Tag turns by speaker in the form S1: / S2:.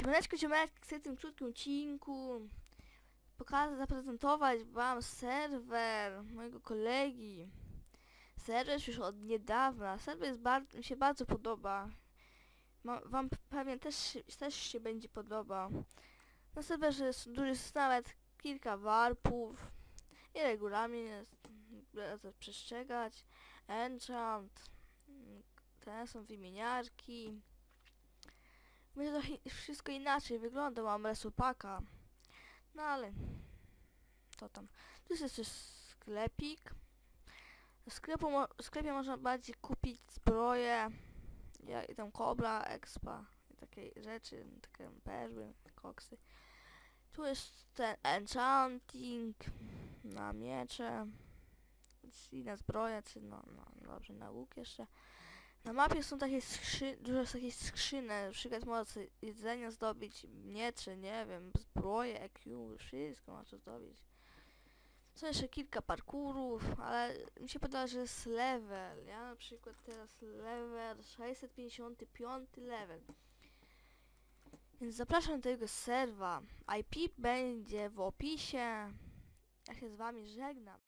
S1: Siemaneczko, siemaneczko, chcę w tym krótkim odcinku pokazać, zaprezentować wam serwer mojego kolegi. Serwer już od niedawna. Serwer jest mi się bardzo podoba. Ma, wam pewnie też, też się będzie podobał. Na serwerze jest jest nawet kilka warpów i regulamin jest, przestrzegać. Enchant, te są wymieniarki. Będzie i- wszystko inaczej wygląda, mam resupaka. No ale... Co tam? Tu jest jeszcze sklepik. W, sklepu, w sklepie można bardziej kupić zbroje. Ja, I tam kobra, expa. I takie rzeczy, takie perły, koksy. Tu jest ten enchanting na miecze. I na zbroję, czy no, no dobrze, na łuk jeszcze. Na mapie są takie skrzy... dużo takich skrzynek, na przykład można jedzenie zdobyć, miecze, nie wiem, zbroje, EQ, wszystko można zdobyć. Są jeszcze kilka parkurów, ale mi się podoba, że jest level. Ja na przykład teraz level 655 level. Więc zapraszam do tego serwa. IP będzie w opisie. Ja się z wami żegnam.